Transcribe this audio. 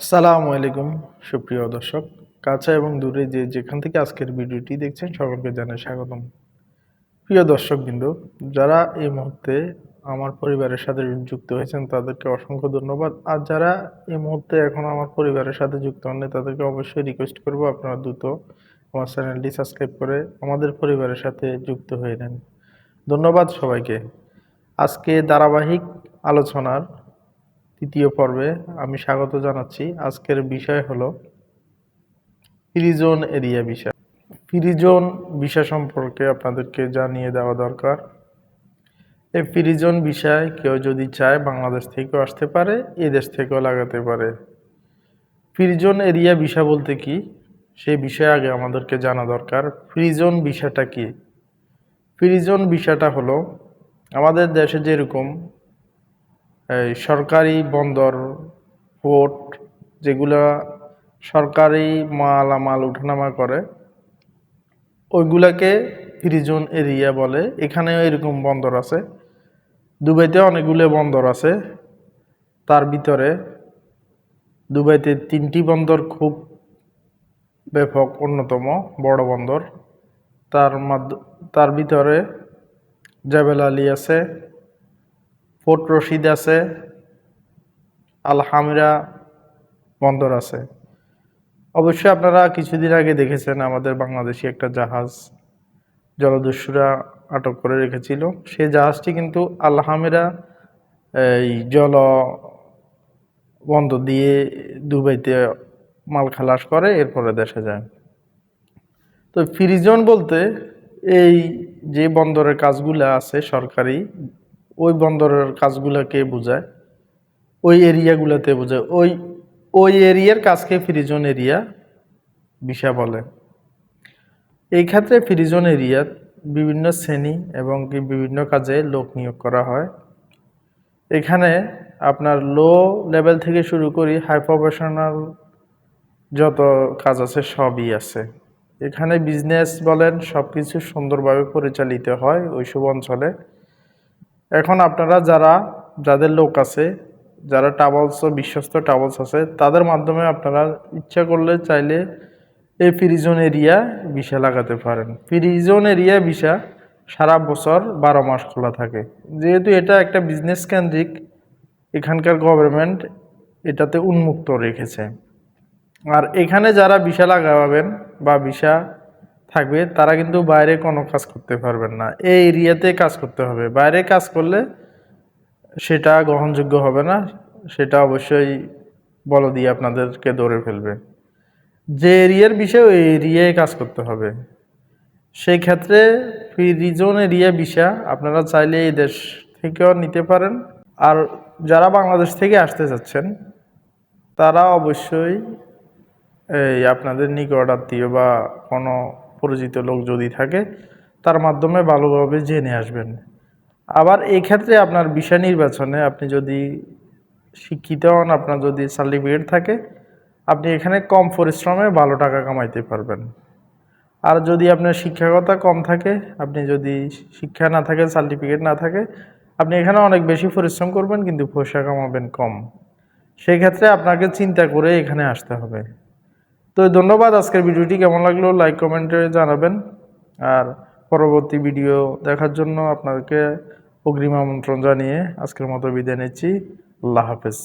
আসসালামু আলাইকুম, সুপ্রিয় দর্শক। কাছে এবং দূরে যে যেখান থেকে আজকের ভিডিওটি দেখছেন, সকলকে জানাই স্বাগতম। প্রিয় দর্শকবৃন্দ, যারা এই মুহূর্তে আমার পরিবারের সাথে যুক্ত হয়েছেন, তাদেরকে অসংখ্য ধন্যবাদ। আর যারা এই মুহূর্তে এখন আমার পরিবারের সাথে যুক্ত হননি, তাদেরকে অবশ্যই রিকোয়েস্ট করব আপনারা দ্রুত আমার চ্যানেলটি সাবস্ক্রাইব করে আমাদের পরিবারের সাথে যুক্ত হয়ে নেন। ধন্যবাদ সবাইকে। আজকে ধারাবাহিক আলোচনার তৃতীয় পর্বে আমি স্বাগত জানাচ্ছি। আজকের বিষয় হলো ফ্রিজোন এরিয়া বিষয়। ফ্রিজোন বিষয় সম্পর্কে আপনাদেরকে জানিয়ে দেওয়া দরকার। এই ফ্রিজোন বিষয় কেউ যদি চায় বাংলাদেশ থেকেও আসতে পারে, এদেশ থেকেও লাগাতে পারে। ফ্রিজোন এরিয়া বিষয় বলতে কি? সেই বিষয়ে আগে আমাদেরকে জানা দরকার। ফ্রিজোন বিষয়টা কি? ফ্রিজোন বিষয়টা হলো, আমাদের দেশে যেরকম এই সরকারি বন্দর, পোর্ট, যেগুলা সরকারি মালামাল উঠানামা করে, ওইগুলাকে ফ্রিজোন এরিয়া বলে। এখানেও এরকম বন্দর আছে। দুবাইতে অনেকগুলো বন্দর আছে। তার ভিতরে দুবাইতে তিনটি বন্দর খুব ব্যাপক, অন্যতম বড় বন্দর। তার মাধ্য, তার ভিতরে জাবেল আলী আছে। ফোর্ট রশিদ আছে, আলহামিরা বন্দর আছে। অবশ্যই আপনারা কিছুদিন আগে দেখেছেন আমাদের বাংলাদেশি একটা জাহাজ জলদস্যুরা আটক করে রেখেছিল। সেই জাহাজটি কিন্তু আলহামিরা, এই জল বন্দর দিয়ে দুবাইতে মাল খালাস করে, এরপরে দেশে যায়। তো ফ্রিজন বলতে এই যে বন্দরের কাজগুলো আছে সরকারি ওই বন্দরের কাজগুলোকে বোঝায়, ওই এরিয়াগুলোতে বোঝায়, ওই ওই এরিয়ার কাজকে ফ্রিজন এরিয়া বিষা বলে। এই ক্ষেত্রে ফ্রিজন এরিয়া বিভিন্ন শ্রেণি এবং কি বিভিন্ন কাজে লোক নিয়োগ করা হয়। এখানে আপনার লো লেভেল থেকে শুরু করি হাই প্রফেশনাল যত কাজ আছে সবই আছে। এখানে বিজনেস বলেন সব কিছু সুন্দরভাবে পরিচালিত হয় ওইসব অঞ্চলে। এখন আপনারা যারা, যাদের লোক আছে, যারা টাবলস বিশ্বস্ত টাবলস আছে, তাদের মাধ্যমে আপনারা ইচ্ছা করলে চাইলে এই ফ্রিজোন এরিয়া ভিসা লাগাতে পারেন। ফ্রিজোন এরিয়া ভিসা সারা বছর বারো মাস খোলা থাকে। যেহেতু এটা একটা বিজনেস কেন্দ্রিক, এখানকার গভর্নমেন্ট এটাতে উন্মুক্ত রেখেছে। আর এখানে যারা ভিসা লাগাবেন বা ভিসা থাকবে, তারা কিন্তু বাইরে কোনো কাজ করতে পারবেন না। এই এরিয়াতে কাজ করতে হবে। বাইরে কাজ করলে সেটা গ্রহণযোগ্য হবে না, সেটা অবশ্যই বলো দিয়ে আপনাদেরকে ধরে ফেলবে। যে এরিয়ার বিষয় ওই এরিয়ায় কাজ করতে হবে। সেই ক্ষেত্রে ফ্রি রিজন এরিয়া ভিসা আপনারা চাইলে এই দেশ থেকেও নিতে পারেন। আর যারা বাংলাদেশ থেকে আসতে চাচ্ছেন, তারা অবশ্যই এই আপনাদের নিকট আত্মীয় বা কোনো পরিচিত লোক যদি থাকে, তার মাধ্যমে ভালোভাবে জেনে আসবেন। আবার এই ক্ষেত্রে আপনার বিষয় নির্বাচনে আপনি যদি শিক্ষিত হন, আপনার যদি সার্টিফিকেট থাকে, আপনি এখানে কম পরিশ্রমে ভালো টাকা কামাইতে পারবেন। আর যদি আপনার শিক্ষাগতা কম থাকে, আপনি যদি শিক্ষা না থাকে সার্টিফিকেট না থাকে, আপনি এখানে অনেক বেশি পরিশ্রম করবেন, কিন্তু পয়সা কামাবেন কম। সেই ক্ষেত্রে আপনাকে চিন্তা করে এখানে আসতে হবে। তো ধন্যবাদ, আজকের ভিডিওটি কেমন লাগল লাইক কমেন্টে জানাবেন। আর পরবর্তী ভিডিও দেখার জন্য আপনাদেরকে অগ্রিম আমন্ত্রণ জানিয়ে আজকের মতো বিদায় নিচ্ছি। আল্লাহ হাফেজ।